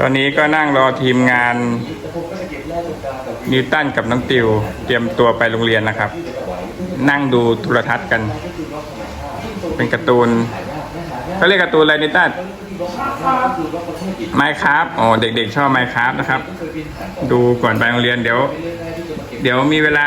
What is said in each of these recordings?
ตอนนี้ก็นั่งรอทีมงานนิวตันกับน้องติว เตรียมตัวไปโรงเรียนนะครับ นั่งดูโทรทัศน์กัน เป็นการ์ตูนเขาเรียกการ์ตูนอะไรนิวตันไมครับอ๋อเด็กๆชอบไมครับนะครับ ดูก่อนไปโรงเรียนเดี๋ยว เดี๋ยวมีเวลา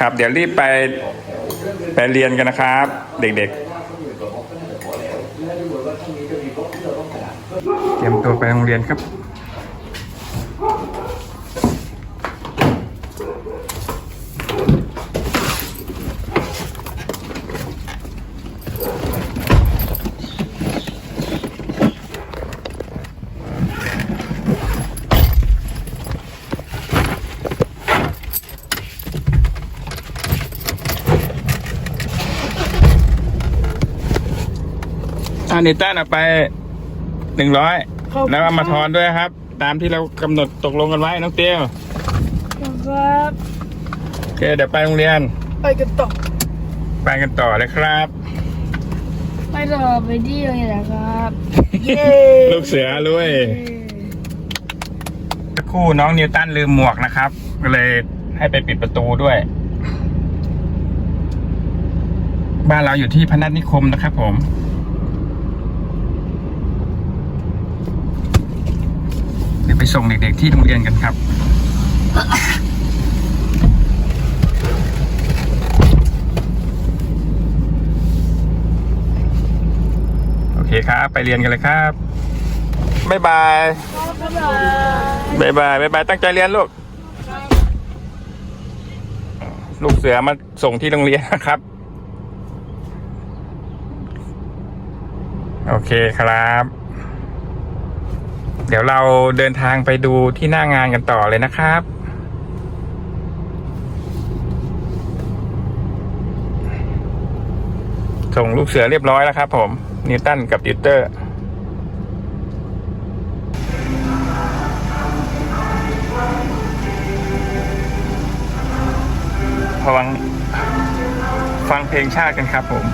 ครับ เดี๋ยวรีบไปไปเรียนกันนะครับ เด็กๆ เตรียมตัวไปโรงเรียนครับ อันนี้ต้านเอาไปหนึ่งร้อยขอบคุณ แล้วเอามาทอนด้วยครับ ตามที่เรากำหนดตกลงกันไว้น้องเตียวครับโอเคเดี๋ยวไปโรงเรียนไปกันต่อไปกันต่อเลยครับ ไปต่อไปที่โรงเรียนนะครับ เย้ลูกเสือลุยสักครู่น้องนิวตันลืมหมวกนะครับ ก็เลยให้ไปปิดประตูด้วย บ้านเราอยู่ที่พนัสนิคมนะครับผม เดี๋ยวไป ส่งเด็กๆที่โรงเรียนกันครับ โอเคครับ ไปเรียนกันเลยครับบ๊ายบายบ๊ายบายบ๊ายบายบ๊ายบายตั้งใจเรียนลูก ลูกเสือมาส่งที่โรงเรียนนะครับ โอเคครับ เดี๋ยวเราเดินทางไปดูที่หน้างานกันต่อเลยนะครับ ส่งลูกเสือเรียบร้อยแล้วครับผม นิวตันกับดิวเตอร์ฟังฟังเพลงชาติกันครับผม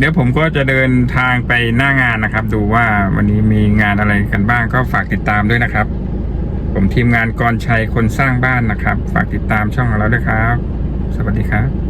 เดี๋ยวผมก็จะเดินทางไปหน้างานนะครับ ดูว่าวันนี้มีงานอะไรกันบ้างก็ฝากติดตามด้วยนะครับ ผมทีมงานกรชัยคนสร้างบ้านนะครับ ฝากติดตามช่องของเราด้วยครับ สวัสดีครับ